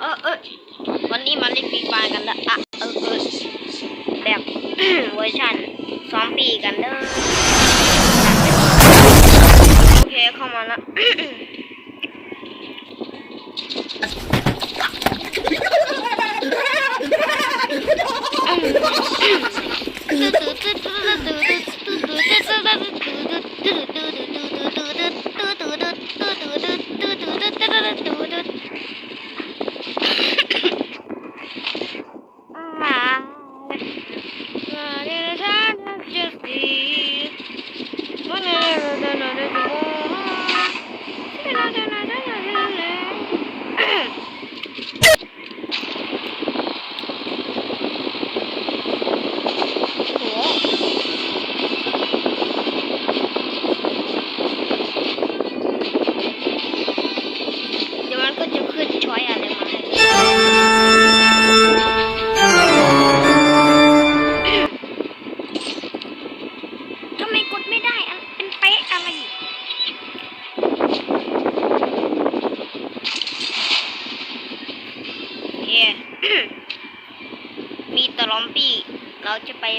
เออเออวันนี้มาเล่นฟรีไฟกันละอะเออเออแบบเวอร์ชันสองปีกันเด้อโอเคเข้ามาละ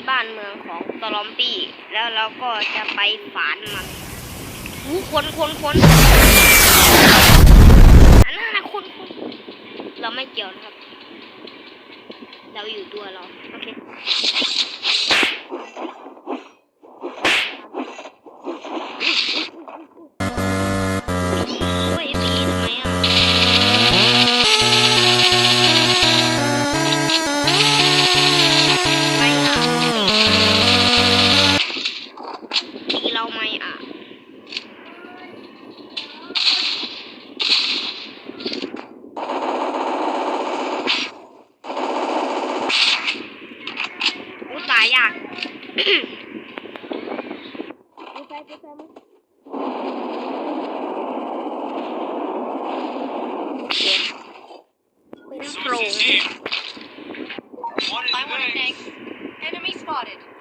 บ้านเมืองของตะลอมปี้ แล้วเราก็จะไปฝานมันหูคนคนคนอันนั้นนะคนคนเราไม่เกี่ยวนะครับ เราอยู่ตัวเรา โอเค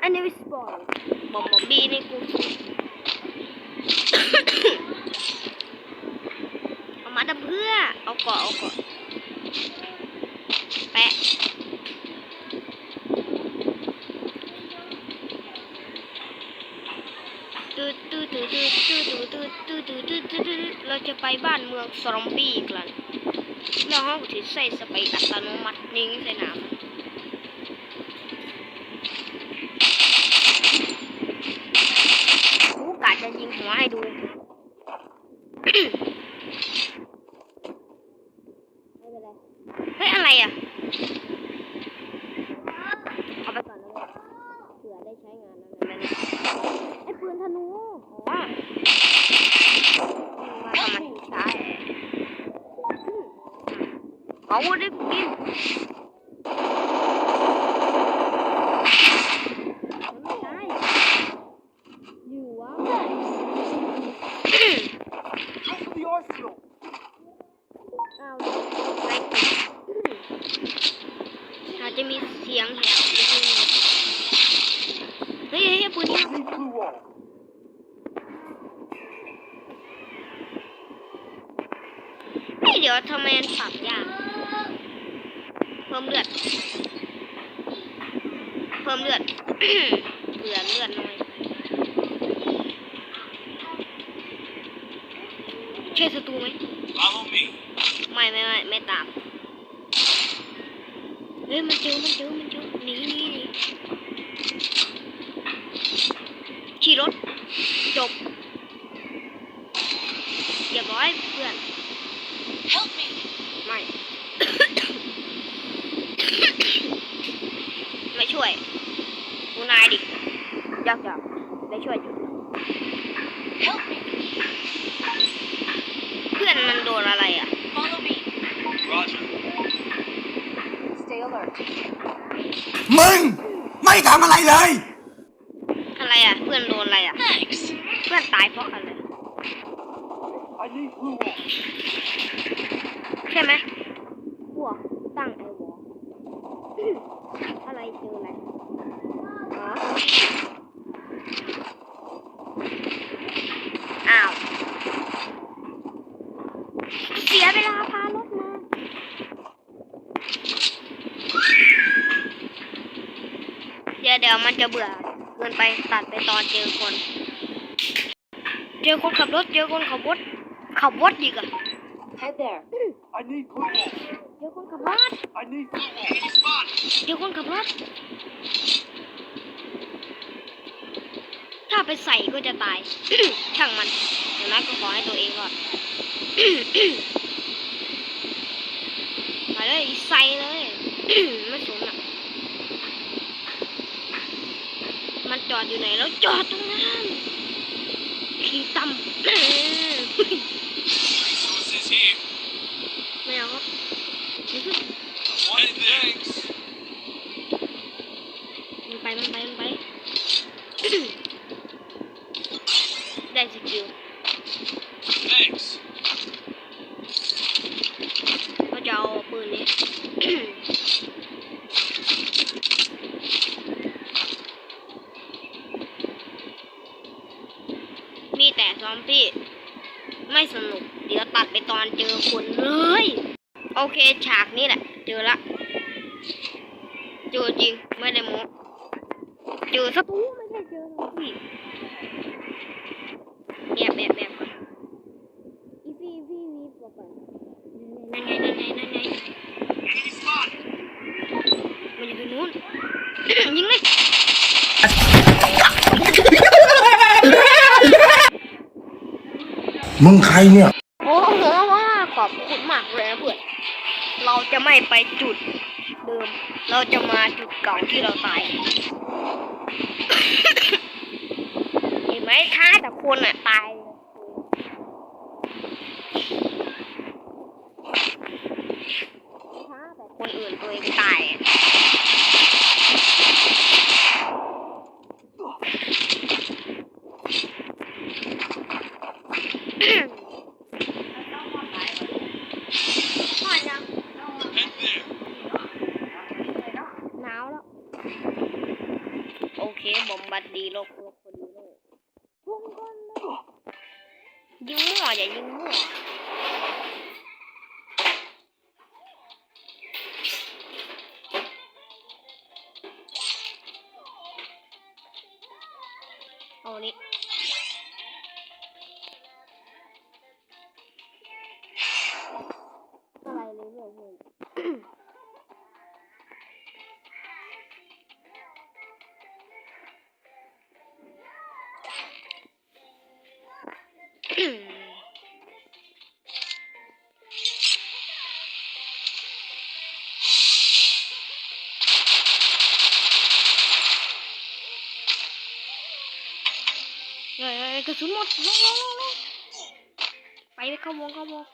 อันนี้วิสปอลบอมบอมบี้นี่กูเอามาดัเพื่อ เอาเกาะเอาเกาะแปะเราจะไปบ้านเมืองซอมบี้กันเราห้องถือใส่สไปอัตโนมัตินิ่งใสน้ำ จะยิงหัวให้ดูไม่เป็นไรเฮ้ยอะไรอะ เอาไปก่อนนะเผื่อได้ใช้งานอะไรนะไอ้ปืนธนูอ๋อมาทำไมใช้เอาได้กินมันไม่ใช่ อยู่วะ Go for the arsenal. อ้าวไม่อา จจะมีเสียงแหบนิดนึงเฮ้ยเฮ้ยปืนนี้ Need blue wall. เฮ้ยเดี๋ยวทำไมมันปรับยากเพิ่มเลือด เพิ่มเลือดเผื่อเลือดน้อยใช่ศัตรูไหม Follow me. ไม่ไม่ไม่ไม่ตามเฮ้ยมันเจอมันเจอมันเจอหนีหนีหนีขี่รถจบเรียบร้อยเพื่อน Help me. ไม่ ไม่ช่วยกูนายดิยากจังได้ช่วยอยู่ Help me. เพื่อนมันโดนอะไรอะ Follow me. Roger. Stay alert. มึง ไม่ทำอะไรเลย อะไรอะ เพื่อนโดนอะไรอะ Thanks. เพื่อนตายเพราะอะไร I need blue wall. ใช่ไหมพวกตั้งไอวอลอะไรเจออะไรอ๋ออ้าว เสียเวลาพารถมา เดี๋ยวมันจะเบื่อเกินไปตัดไปตอนเจอคน เจอคนขับรถเจอคนขับรถขับรถอีกอะ Head there. I need blue wall. เจอคนขับรถ I need blue wall. Enemy spotted. เจอคนขับรถ ถ้าไปใส่ก็จะตาย ช่างมันอย่างนั้นก็ขอให้ตัวเองรอด มาเลยใส่เลย ไม่สนอะ มัน จอดอยู่ไหนแล้วจอดตรงนั้นขี่ต่ำ Resources here. ไม่เอาครับ One thanks. มันไปมันไปมันไปได้สกิล Thanks. ก็จะเอาปืนนี้ มีแต่ซอมบี้ไม่สนุก เดี๋ยว ตัดไปตอนเจอคนเลย โอเคฉากนี้แหละ เจอละเจอจริงไม่ได้โม้เจอสักทูไม่ใช่เจอซอมบี้แอบแอบแอบก่อนอีฟี่อีฟี่วีบก่อนนั่นไงนั่นไงนั่นไง Enemy spotted. มันอยู่ตรงนู้นยิงเลยมึงใครเนี่ยโอ้โหว่าข อบคุณมากเลยนะเพื่อน เราจะไม่ไปจุดเดิม เราจะมาจุดเก่าที่เราตาย เห็นไหมท้าแต่คนอะตายท้าแต่คนอื่นตัวเองตายอะพ่อยัง Head there. หนาวแล้ว โอเคบอมบัดดีโลกโลกคนนี้เลยพุ่งก่อนเลย ยิงมั่วอย่ายิงมั่ว กระสุนหมดลงลงลงลงไปเลยเข้าวงเข้าวง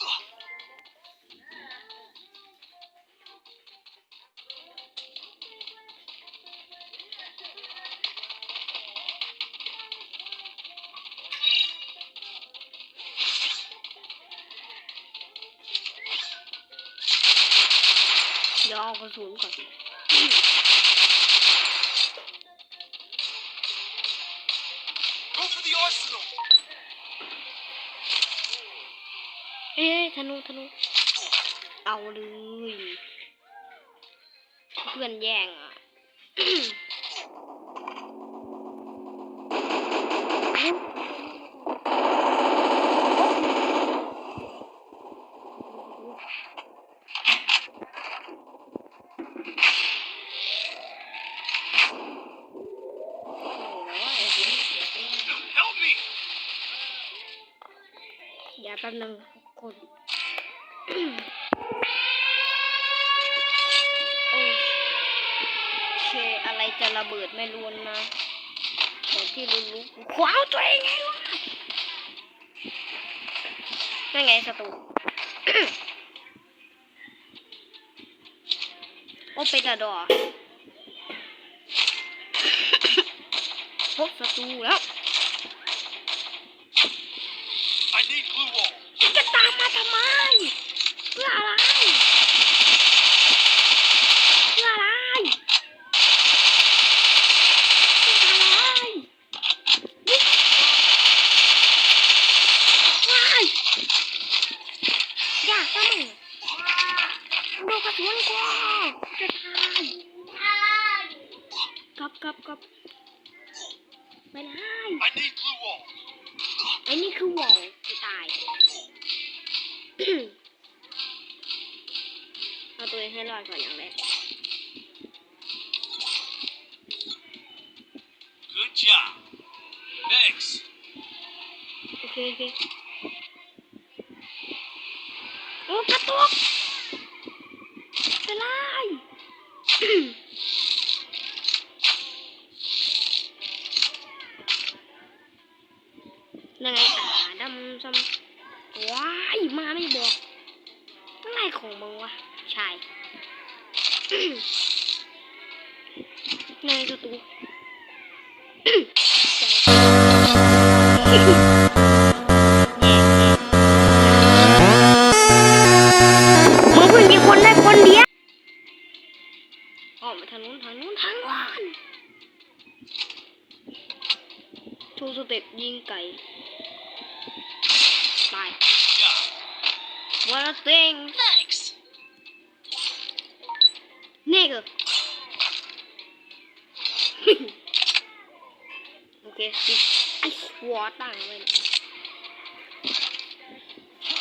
เดี๋ยวเอากระสุนก่อน the arsenal. เอ้ยธนูธนู เอาเลย เพื่อนแย่งอะ Help me. อย่าแป๊บนึงคนโอเคอะไรจะระเบิดไม่รู้นะแต่ที่รู้ๆขวาวตัวเองไงวะนั่นไงศัตรูโอเปตาดอพบศัตรูแล้ว I need blue wall. จะ ตามมาทำไม เพื่ออะไร เพื่ออะไรเพื่ออะไรนี่ว้ายอยากทำไมดูกระสุนกูจะตายทครับครับครับไม่ได้ I need glue wall. ไอ้นี่คือวอลจะตาย เอาตัวเองให้รอดก่อนอย่างแรก Good job. Next. โอเคโอเคโอ้กระตุกเป็นไร มึงเพิ่งยิงคนได้คนเดียวออกมาทางนู้นทางนู้นทางนู้นทูสเต็ปยิงไก่ตาย What a thing Thanks. นี่ก็โอเค ไอ้หัวตั้งไว้นะ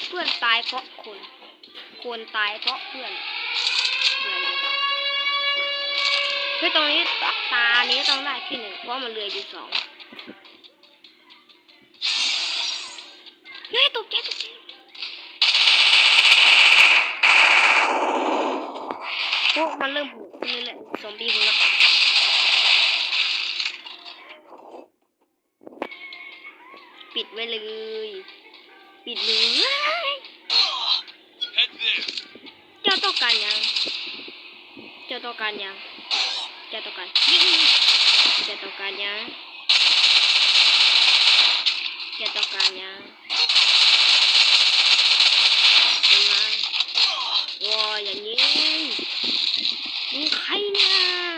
เพื่อนตายเพราะคน คนตายเพราะเพื่อนอะไรเนี่ยเฮ้ยตรงนี้ตตานี้ต้องได้ที่หนึ่งเพราะมันเหลืออยู่สองเฮ้ยตกใจตกใจพวกมันเริ่มหูขึ้นเรื่อยๆซอมบี้พวกนั้นปิด ไว้เลย ปิดเลยเจ้าต้องการยัง เจ้าต้องการยัง เจ้าต้องการเจ้าต้องการยังเจ้าต้องการยังเป็ไงว้าอย่างนี้มึงใครเนี่ย